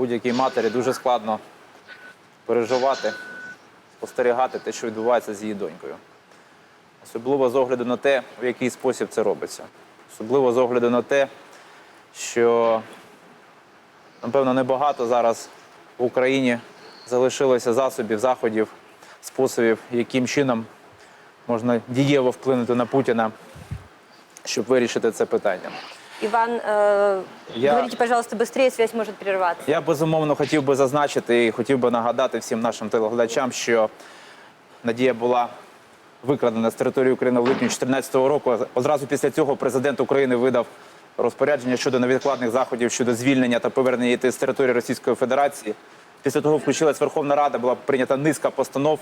будь-якій матері дуже складно переживати, спостерігати те, що відбувається з її донькою. Особливо з огляду на те, в який спосіб це робиться. Особливо з огляду на те, що, напевно, небагато зараз в Україні залишилося засобів, заходів, способів, яким чином можна дієво вплинути на Путіна, щоб вирішити це питання. Иван, э, Я- говорите, пожалуйста, быстрее, связь может прерваться. Я безумовно хотів би зазначити і хотів би нагадати всім нашим телеглядачам, що Надія була викрадена з території України в липні 2014 року. Одразу після цього президент України видав розпорядження щодо невідкладних заходів щодо звільнення та повернення її з території Російської Федерації. Після того включилась Верховна Рада, була прийнята низка постанов,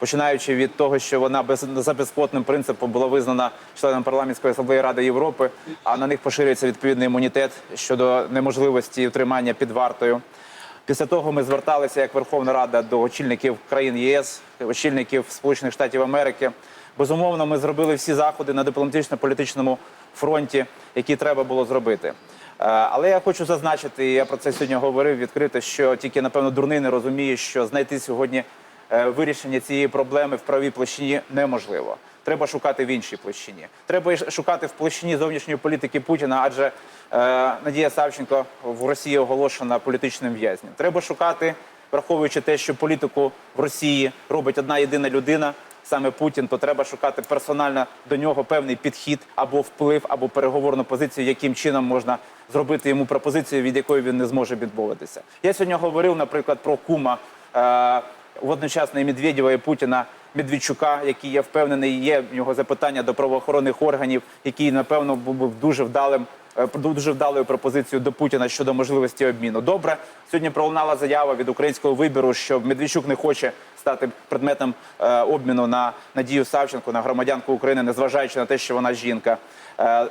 починаючи від того, що вона без за безплатним принципом була визнана членом парламентської асамблеї Ради Європи, а на них поширюється відповідний імунітет щодо неможливості утримання під вартою. Після того ми зверталися як Верховна Рада до очільників країн ЄС, очільників Сполучених Штатів Америки. Безумовно, ми зробили всі заходи на дипломатично-політичному фронті, які треба було зробити. Е, Але я хочу зазначити, і я про це сьогодні говорив відкрито, що тільки напевно дурний не розуміє, що знайти сьогодні вирішення цієї проблеми в правій площині неможливо. Треба шукати в іншій площині. Треба шукати в площині зовнішньої політики Путіна, адже е, Надія Савченко в Росії оголошена політичним в'язнем. Треба шукати, враховуючи те, що політику в Росії робить одна єдина людина, саме Путін, то треба шукати персонально до нього певний підхід або вплив, або переговорну позицію, яким чином можна зробити йому пропозицію, від якої він не зможе відмовитися. Я сьогодні говорив, наприклад, про кума. Е, водночасно і Медведєва і Путіна Медведчука, який я впевнений, є в нього запитання до правоохоронних органів, який напевно був дуже вдалим. е, Дуже вдалою пропозицією до Путіна щодо можливості обміну. Добре, сьогодні пролунала заява від українського вибору, що Медведчук не хоче стати предметом е, обміну на Надію Савченко, на громадянку України, незважаючи на те, що вона жінка. Е,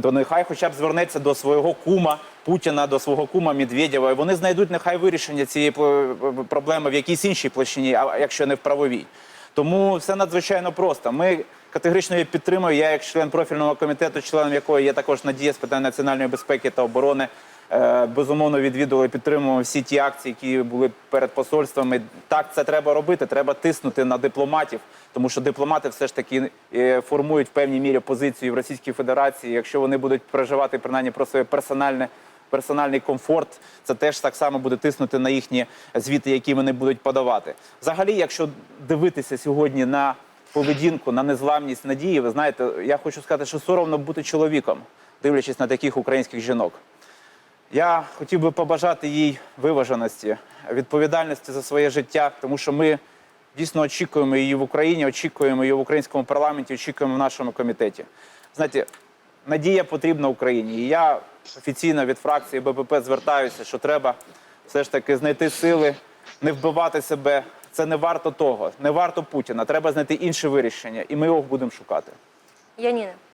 то нехай хоча б звернеться до свого кума Путіна, до свого кума Медведєва, і вони знайдуть нехай вирішення цієї пл- проблеми в якійсь іншій площині, а якщо не в правовій. Тому все надзвичайно просто. Ми категорично її підтримуємо. Я, як член профільного комітету, членом якого є також Надія з питань національної безпеки та оборони. Е, Безумовно, відвідували, підтримували всі ті акції, які були перед посольствами. Так, це треба робити. Треба тиснути на дипломатів, тому що дипломати все ж таки е, формують в певній мірі позицію в Російській Федерації. Якщо вони будуть переживати принаймні про своє персональне. Персональний комфорт це теж так само буде тиснути на їхні звіти, які вони будуть подавати. Взагалі, якщо дивитися сьогодні на поведінку, на незламність надії, ви знаєте, я хочу сказати, що соромно бути чоловіком, дивлячись на таких українських жінок. Я хотів би побажати їй виваженості, відповідальності за своє життя, тому що ми дійсно очікуємо її в Україні, очікуємо її в українському парламенті, очікуємо в нашому комітеті. Знаєте, надія потрібна Україні. І я офіційно від фракції БПП звертаюся, що треба все ж таки знайти сили, не вбивати себе. Це не варто того, не варто Путіна. Треба знайти інше вирішення, і ми його будемо шукати. Янина.